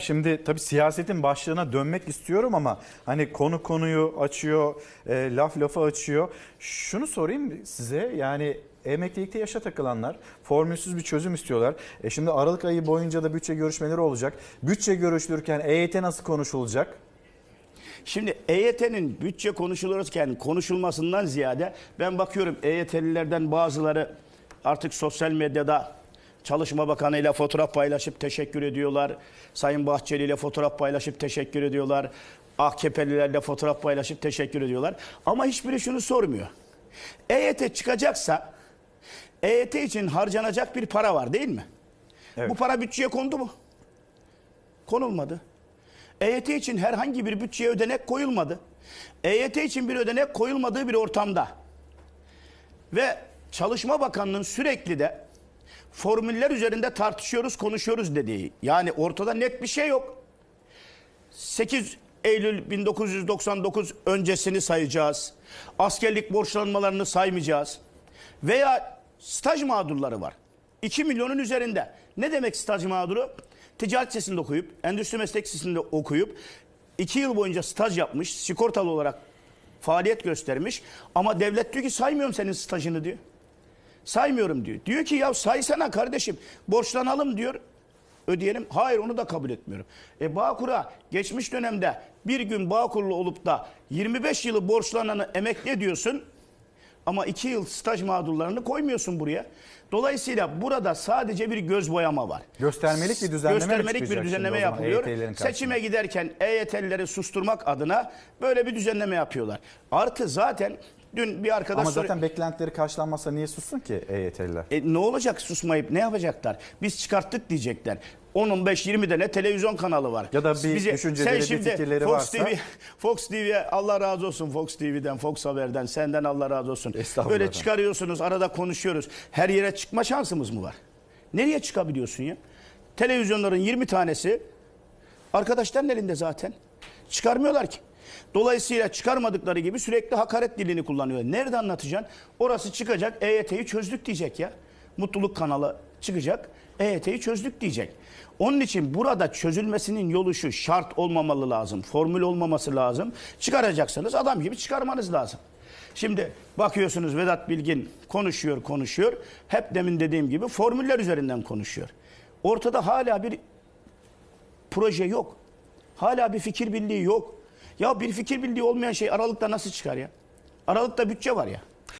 Şimdi tabii siyasetin başlığına dönmek istiyorum ama hani konu konuyu açıyor, e, laf lafı açıyor. Şunu sorayım size yani emeklilikte yaşa takılanlar formülsüz bir çözüm istiyorlar. E şimdi Aralık ayı boyunca da bütçe görüşmeleri olacak. Bütçe görüşülürken EYT nasıl konuşulacak? Şimdi EYT'nin bütçe konuşulurken konuşulmasından ziyade ben bakıyorum EYT'lilerden bazıları artık sosyal medyada Çalışma Bakanı ile fotoğraf paylaşıp teşekkür ediyorlar. Sayın Bahçeli ile fotoğraf paylaşıp teşekkür ediyorlar. AKP'lilerle fotoğraf paylaşıp teşekkür ediyorlar. Ama hiçbiri şunu sormuyor. EYT çıkacaksa EYT için harcanacak bir para var değil mi? Evet. Bu para bütçeye kondu mu? Konulmadı. EYT için herhangi bir bütçeye ödenek koyulmadı. EYT için bir ödenek koyulmadığı bir ortamda ve Çalışma Bakanlığı'nın sürekli de formüller üzerinde tartışıyoruz, konuşuyoruz dediği. Yani ortada net bir şey yok. 8 Eylül 1999 öncesini sayacağız. Askerlik borçlanmalarını saymayacağız. Veya staj mağdurları var. 2 milyonun üzerinde. Ne demek staj mağduru? Ticaret Lisesi'nde okuyup, Endüstri Meslek Lisesi'nde okuyup 2 yıl boyunca staj yapmış, sigortalı olarak faaliyet göstermiş. Ama devlet diyor ki saymıyorum senin stajını diyor. Saymıyorum diyor. Diyor ki ya saysana kardeşim borçlanalım diyor. Ödeyelim. Hayır onu da kabul etmiyorum. E Bağkur'a geçmiş dönemde bir gün Bağkurlu olup da 25 yılı borçlananı emekli ediyorsun. Ama 2 yıl staj mağdurlarını koymuyorsun buraya. Dolayısıyla burada sadece bir göz boyama var. Göstermelik bir düzenleme Göstermelik bir düzenleme yapılıyor. Karşısına? Seçime giderken EYT'lileri susturmak adına böyle bir düzenleme yapıyorlar. Artı zaten dün bir arkadaş Ama zaten beklentileri karşılanmazsa niye sussun ki EYT'liler? e, ne olacak susmayıp ne yapacaklar? Biz çıkarttık diyecekler. 10, 15, 20 tane televizyon kanalı var. Ya da bir düşünceleri, bir fikirleri Fox varsa- TV, Fox TV Allah razı olsun Fox TV'den, Fox Haber'den, senden Allah razı olsun. Böyle çıkarıyorsunuz, arada konuşuyoruz. Her yere çıkma şansımız mı var? Nereye çıkabiliyorsun ya? Televizyonların 20 tanesi arkadaşların elinde zaten. Çıkarmıyorlar ki. Dolayısıyla çıkarmadıkları gibi sürekli hakaret dilini kullanıyor. Nerede anlatacaksın? Orası çıkacak, EYT'yi çözdük diyecek ya. Mutluluk kanalı çıkacak, EYT'yi çözdük diyecek. Onun için burada çözülmesinin yolu şu, şart olmamalı lazım, formül olmaması lazım. Çıkaracaksanız adam gibi çıkarmanız lazım. Şimdi bakıyorsunuz Vedat Bilgin konuşuyor konuşuyor. Hep demin dediğim gibi formüller üzerinden konuşuyor. Ortada hala bir proje yok. Hala bir fikir birliği yok. Ya bir fikir birliği olmayan şey Aralık'ta nasıl çıkar ya? Aralık'ta bütçe var ya.